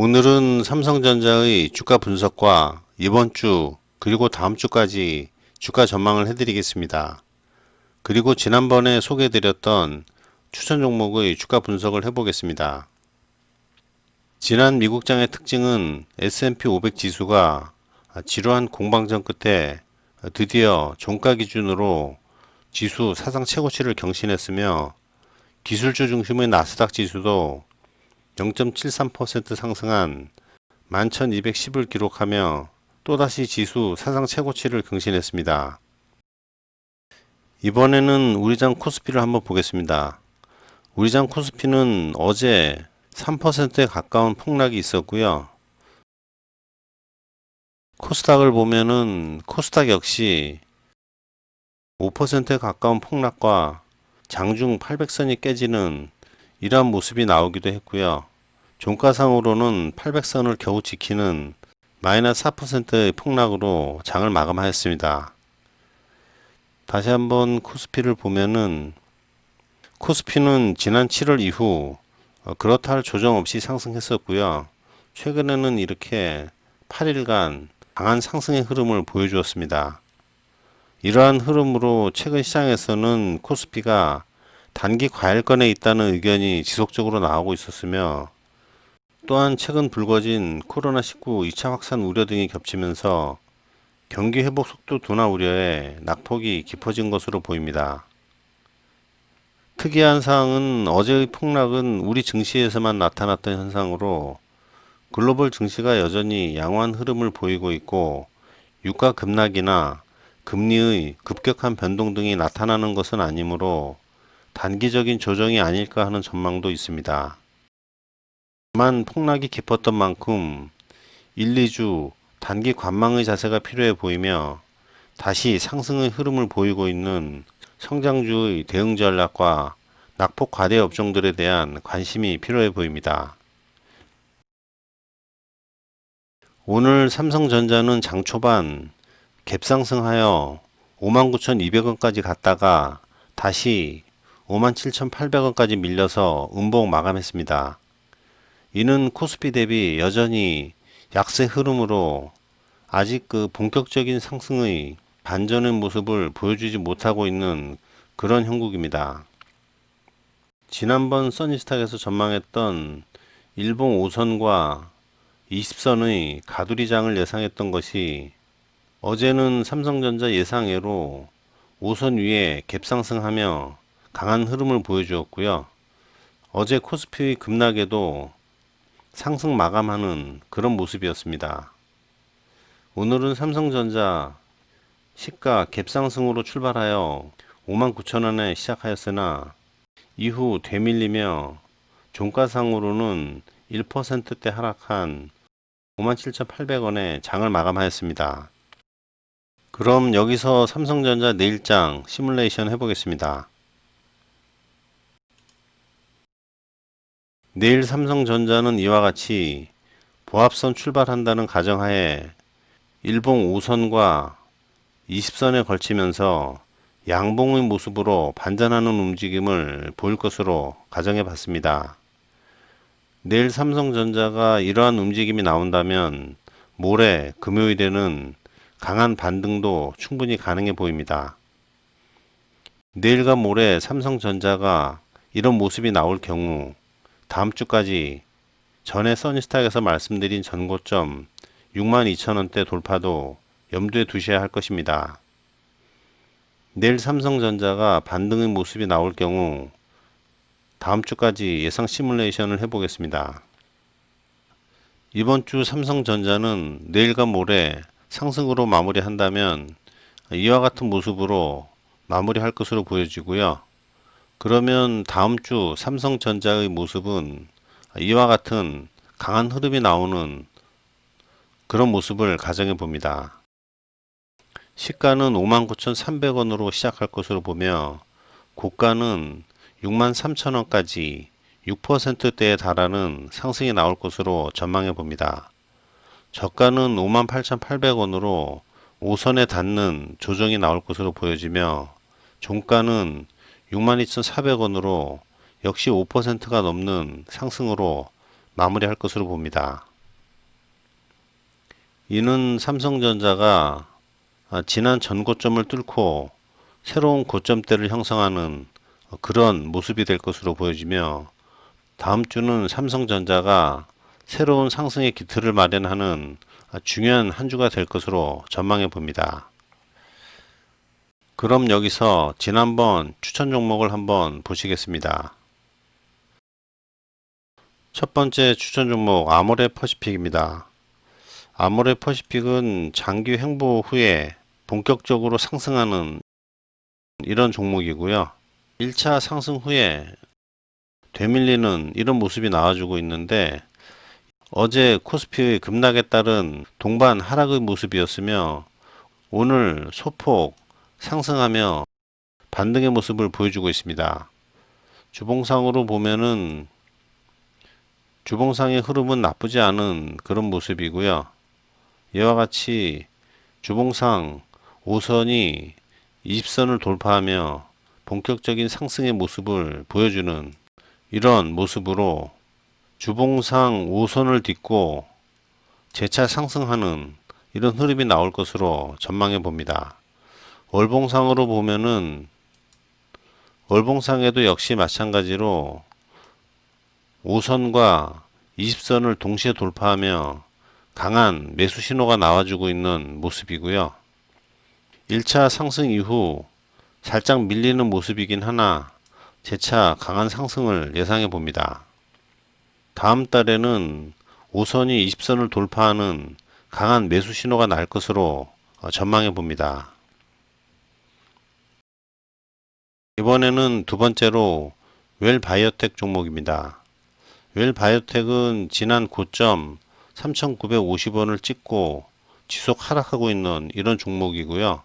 오늘은 삼성전자의 주가 분석과 이번 주 그리고 다음 주까지 주가 전망을 해드리겠습니다. 그리고 지난번에 소개해드렸던 추천 종목의 주가 분석을 해보겠습니다. 지난 미국장의 특징은 S&P 500 지수가 지루한 공방전 끝에 드디어 종가 기준으로 지수 사상 최고치를 경신했으며 기술주 중심의 나스닥 지수도 0.73% 상승한 11,210을 기록하며 또다시 지수 사상 최고치를 경신했습니다. 이번에는 우리장 코스피를 한번 보겠습니다. 우리장 코스피는 어제 3%에 가까운 폭락이 있었고요. 코스닥을 보면은 코스닥 역시 5%에 가까운 폭락과 장중 800선이 깨지는 이러한 모습이 나오기도 했고요. 종가상으로는 800선을 겨우 지키는 마이너스 4%의 폭락으로 장을 마감하였습니다. 다시 한번 코스피를 보면은 코스피는 지난 7월 이후 어, 그렇다 할 조정 없이 상승했었고요. 최근에는 이렇게 8일간 강한 상승의 흐름을 보여주었습니다. 이러한 흐름으로 최근 시장에서는 코스피가 단기 과열권에 있다는 의견이 지속적으로 나오고 있었으며 또한 최근 불거진 코로나19 2차 확산 우려 등이 겹치면서 경기 회복 속도 둔화 우려에 낙폭이 깊어진 것으로 보입니다. 특이한 사항은 어제의 폭락은 우리 증시에서만 나타났던 현상으로 글로벌 증시가 여전히 양호한 흐름을 보이고 있고 유가 급락이나 금리의 급격한 변동 등이 나타나는 것은 아니므로 단기적인 조정이 아닐까 하는 전망도 있습니다. 다만 폭락이 깊었던 만큼 1, 2주 단기 관망의 자세가 필요해 보이며 다시 상승의 흐름을 보이고 있는 성장주의 대응 전략과 낙폭 과대 업종들에 대한 관심이 필요해 보입니다. 오늘 삼성전자는 장 초반 갭상승하여 59,200원까지 갔다가 다시 57,800원까지 밀려서 음봉 마감했습니다. 이는 코스피 대비 여전히 약세 흐름으로 아직 그 본격적인 상승의 반전의 모습을 보여주지 못하고 있는 그런 형국입니다. 지난번 써니스탁에서 전망했던 일봉 5선과 20선의 가두리장을 예상했던 것이 어제는 삼성전자 예상외로 5선 위에 갭상승하며 강한 흐름을 보여주었고요. 어제 코스피 급락에도 상승 마감하는 그런 모습이었습니다. 오늘은 삼성전자 시가 갭상승으로 출발하여 59,000원에 시작하였으나 이후 되밀리며 종가상으로는 1%대 하락한 57,800원에 장을 마감하였습니다. 그럼 여기서 삼성전자 내일장 시뮬레이션 해보겠습니다. 내일 삼성전자는 이와 같이 보합선 출발한다는 가정하에 일봉 5선과 20선에 걸치면서 양봉의 모습으로 반전하는 움직임을 보일 것으로 가정해 봤습니다. 내일 삼성전자가 이러한 움직임이 나온다면 모레 금요일에는 강한 반등도 충분히 가능해 보입니다. 내일과 모레 삼성전자가 이런 모습이 나올 경우 다음 주까지 전에 써니스탁에서 말씀드린 전고점 62,000원대 돌파도 염두에 두셔야 할 것입니다. 내일 삼성전자가 반등의 모습이 나올 경우 다음 주까지 예상 시뮬레이션을 해보겠습니다. 이번 주 삼성전자는 내일과 모레 상승으로 마무리한다면 이와 같은 모습으로 마무리할 것으로 보여지고요. 그러면 다음 주 삼성전자의 모습은 이와 같은 강한 흐름이 나오는 그런 모습을 가정해 봅니다. 시가는 59,300원으로 시작할 것으로 보며 고가는 63,000원까지 6%대에 달하는 상승이 나올 것으로 전망해 봅니다. 저가는 58,800원으로 5선에 닿는 조정이 나올 것으로 보여지며 종가는 62,400원으로 역시 5%가 넘는 상승으로 마무리할 것으로 봅니다. 이는 삼성전자가 아, 지난 전고점을 뚫고 새로운 고점대를 형성하는 그런 모습이 될 것으로 보여지며 다음 주는 삼성전자가 새로운 상승의 기틀을 마련하는 중요한 한 주가 될 것으로 전망해 봅니다. 그럼 여기서 지난번 추천 종목을 한번 보시겠습니다. 첫 번째 추천 종목 아모레 퍼시픽입니다. 아모레 퍼시픽은 장기 횡보 후에 본격적으로 상승하는 이런 종목이고요. 1차 상승 후에 되밀리는 이런 모습이 나와주고 있는데 어제 코스피의 급락에 따른 동반 하락의 모습이었으며 오늘 소폭 상승하며 반등의 모습을 보여주고 있습니다. 주봉상으로 보면은 주봉상의 흐름은 나쁘지 않은 그런 모습이고요. 이와 같이 주봉상 5선이 20선을 돌파하며 본격적인 상승의 모습을 보여주는 이런 모습으로 주봉상 5선을 딛고 재차 상승하는 이런 흐름이 나올 것으로 전망해 봅니다. 월봉상으로 보면은 월봉상에도 역시 마찬가지로 5선과 20선을 동시에 돌파하며 강한 매수 신호가 나와주고 있는 모습이고요. 1차 상승 이후 살짝 밀리는 모습이긴 하나 재차 강한 상승을 예상해 봅니다. 다음 달에는 5선이 20선을 돌파하는 강한 매수 신호가 날 것으로 전망해 봅니다. 이번에는 두 번째로 웰 바이오텍 종목입니다. 웰 바이오텍은 지난 고점 3,950원을 찍고 지속 하락하고 있는 이런 종목이고요.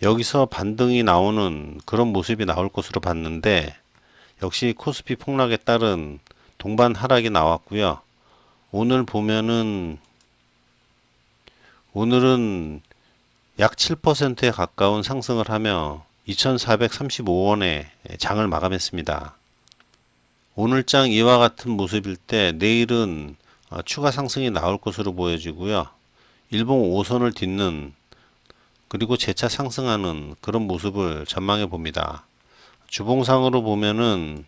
여기서 반등이 나오는 그런 모습이 나올 것으로 봤는데 역시 코스피 폭락에 따른 동반 하락이 나왔고요. 오늘 보면은 오늘은 약 7%에 가까운 상승을 하며 2,435원에 장을 마감했습니다. 오늘 장 이와 같은 모습일 때 내일은 어, 추가 상승이 나올 것으로 보여지고요. 일봉 5선을 딛는 그리고 재차 상승하는 그런 모습을 전망해 봅니다. 주봉상으로 보면은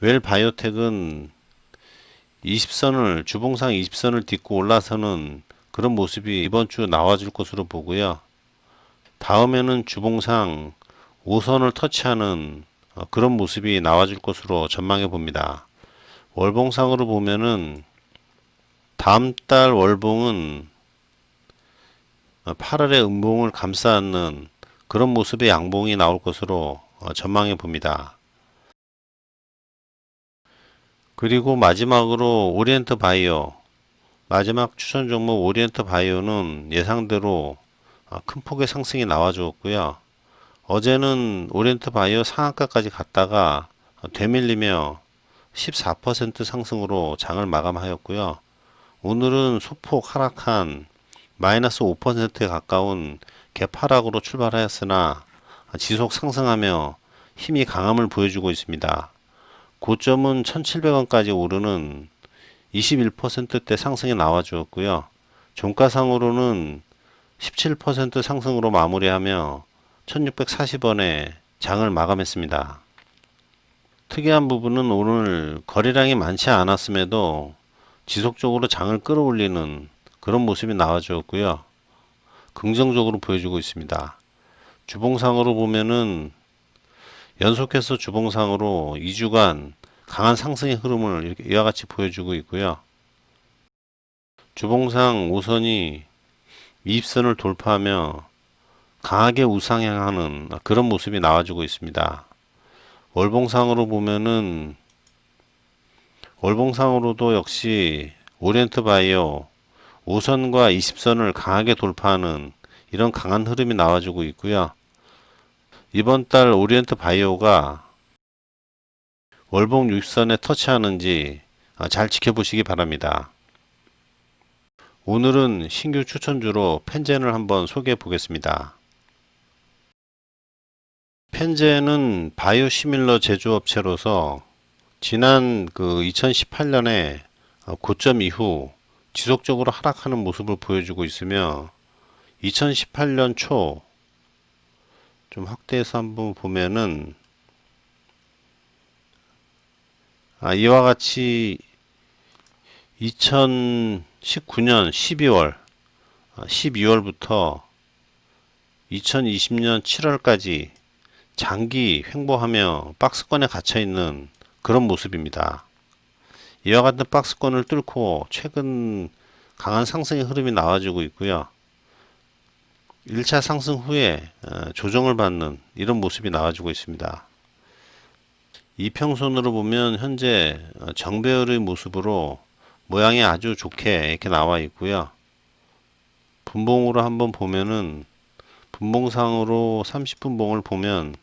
웰 바이오텍은 20선을 주봉상 20선을 딛고 올라서는 그런 모습이 이번 주 나와줄 것으로 보고요. 다음에는 주봉상 5선을 터치하는 어, 그런 모습이 나와줄 것으로 전망해 봅니다. 월봉상으로 보면은 다음 달 월봉은 8월의 음봉을 감싸 안는 그런 모습의 양봉이 나올 것으로 어, 전망해 봅니다. 그리고 마지막으로 오리엔트 바이오 마지막 추천 종목 오리엔트 바이오는 예상대로 아, 큰 폭의 상승이 나와주었고요. 어제는 오리엔트 바이오 상한가까지 갔다가 되밀리며 14% 상승으로 장을 마감하였고요. 오늘은 소폭 하락한 마이너스 5%에 가까운 개파락으로 출발하였으나 지속 상승하며 힘이 강함을 보여주고 있습니다. 고점은 1700원까지 오르는 21%대 상승이 나와주었고요. 종가상으로는 17% 상승으로 마무리하며 1640원에 장을 마감했습니다. 특이한 부분은 오늘 거래량이 많지 않았음에도 지속적으로 장을 끌어올리는 그런 모습이 나와주었고요. 긍정적으로 보여주고 있습니다. 주봉상으로 보면은 연속해서 주봉상으로 2주간 강한 상승의 흐름을 이와 같이 보여주고 있고요. 주봉상 5선이 미입선을 돌파하며 강하게 우상향하는 그런 모습이 나와주고 있습니다. 월봉상으로 보면은 월봉상으로도 역시 오리엔트 바이오 5선과 20선을 강하게 돌파하는 이런 강한 흐름이 나와주고 있고요. 이번 달 오리엔트 바이오가 월봉 6선에 터치하는지 잘 지켜보시기 바랍니다. 오늘은 신규 추천주로 펜젠을 한번 소개해 보겠습니다. 펜젠은 바이오 시밀러 제조업체로서 지난 그 2018년에 고점 이후 지속적으로 하락하는 모습을 보여주고 있으며 2018년 초 좀 확대해서 한번 보면은 아, 이와 같이 2019년 12월, 12월부터 2020년 7월까지 장기 횡보하며 박스권에 갇혀 있는 그런 모습입니다. 이와 같은 박스권을 뚫고 최근 강한 상승의 흐름이 나와주고 있고요. 1차 상승 후에 어, 조정을 받는 이런 모습이 나와주고 있습니다. 이평선으로 보면 현재 어, 정배열의 모습으로 모양이 아주 좋게 이렇게 나와 있고요. 분봉으로 한번 보면은 분봉상으로 30분봉을 보면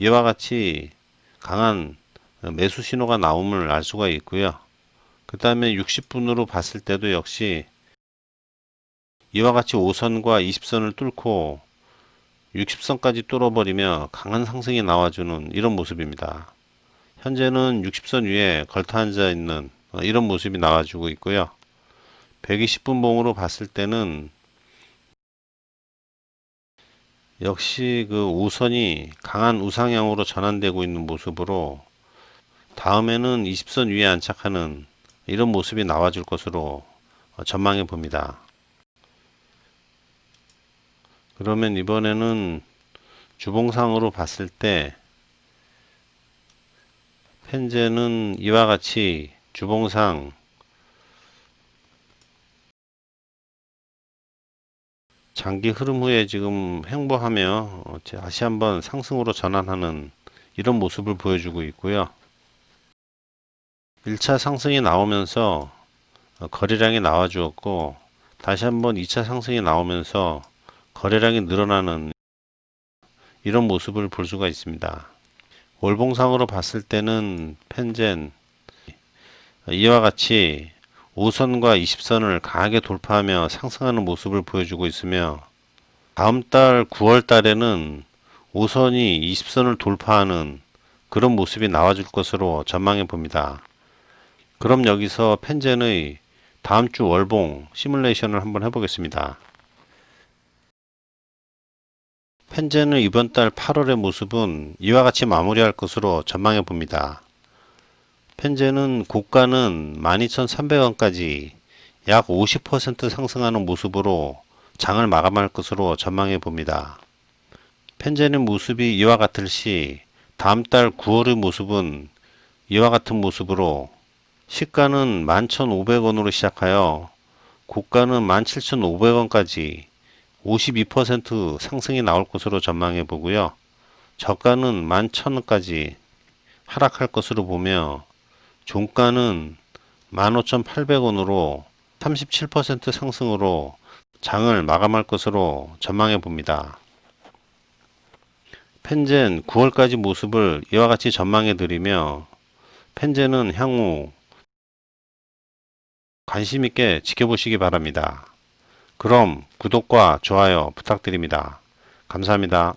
이와 같이 강한 매수 신호가 나옴을 알 수가 있고요. 그 다음에 60분으로 봤을 때도 역시 이와 같이 5선과 20선을 뚫고 60선까지 뚫어버리며 강한 상승이 나와주는 이런 모습입니다. 현재는 60선 위에 걸터 앉아 있는 어, 이런 모습이 나와주고 있고요. 120분 봉으로 봤을 때는 역시 그 5선이 강한 우상향으로 전환되고 있는 모습으로 다음에는 20선 위에 안착하는 이런 모습이 나와줄 것으로 어, 전망해 봅니다. 그러면 이번에는 주봉상으로 봤을 때 현재는 이와 같이 주봉상 장기 흐름 후에 지금 횡보하며 어, 다시 한번 상승으로 전환하는 이런 모습을 보여주고 있고요. 1차 상승이 나오면서 어, 거래량이 나와 주었고 다시 한번 2차 상승이 나오면서 거래량이 늘어나는 이런 모습을 볼 수가 있습니다. 월봉상으로 봤을 때는 펜젠 이와 같이 5선과 20선을 강하게 돌파하며 상승하는 모습을 보여주고 있으며 다음 달 9월 달에는 5선이 20선을 돌파하는 그런 모습이 나와줄 것으로 전망해 봅니다. 그럼 여기서 펜젠의 다음 주 월봉 시뮬레이션을 한번 해보겠습니다. 펜젠의 이번 달 8월의 모습은 이와 같이 마무리할 것으로 전망해 봅니다. 펜젠은 고가는 12,300원까지 약 50% 상승하는 모습으로 장을 마감할 것으로 전망해 봅니다. 펜젠의 모습이 이와 같을 시 다음 달 9월의 모습은 이와 같은 모습으로 시가는 11,500원으로 시작하여 고가는 17,500원까지 52% 상승이 나올 것으로 전망해 보고요. 저가는 11,000원까지 하락할 것으로 보며 종가는 15,800원으로 37% 상승으로 장을 마감할 것으로 전망해 봅니다. 펜젠 9월까지 모습을 이와 같이 전망해 드리며 펜젠은 향후 관심 있게 지켜보시기 바랍니다. 그럼 구독과 좋아요 부탁드립니다. 감사합니다.